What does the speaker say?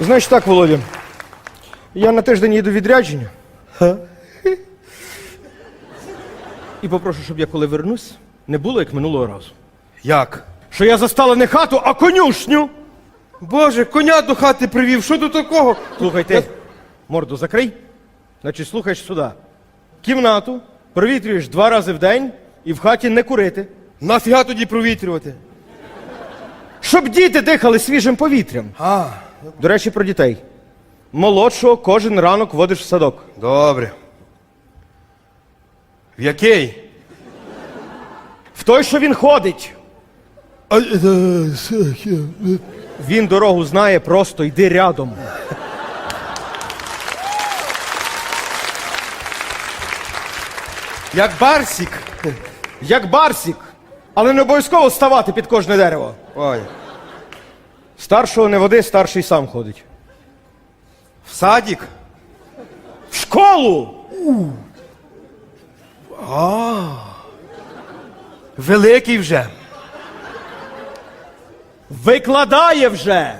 Значить так, Володя. Я на тиждень їду відрядження. І попрошу, щоб я коли вернусь, не було як минулого разу. Як? Що я застала не хату, а конюшню. Боже, коня до хати привів, що тут такого? Слухай, ти морду закрий. Значить, слухаєш сюди. Кімнату провітрюєш два рази в день і в хаті не курити. Нафіга тоді провітрювати? Щоб діти дихали свіжим повітрям. А, До речі, про дітей. Молодшого кожен ранок водиш в садок. добре. В який? В той, що він ходить. А, е, е, Він дорогу знає, просто йди рядом. Як барсік. Як барсік, але не обов'язково ставати під кожне дерево. Ой. Старшого не води, старший сам ходить. В садік? В школу! А, Великий вже. Викладає вже!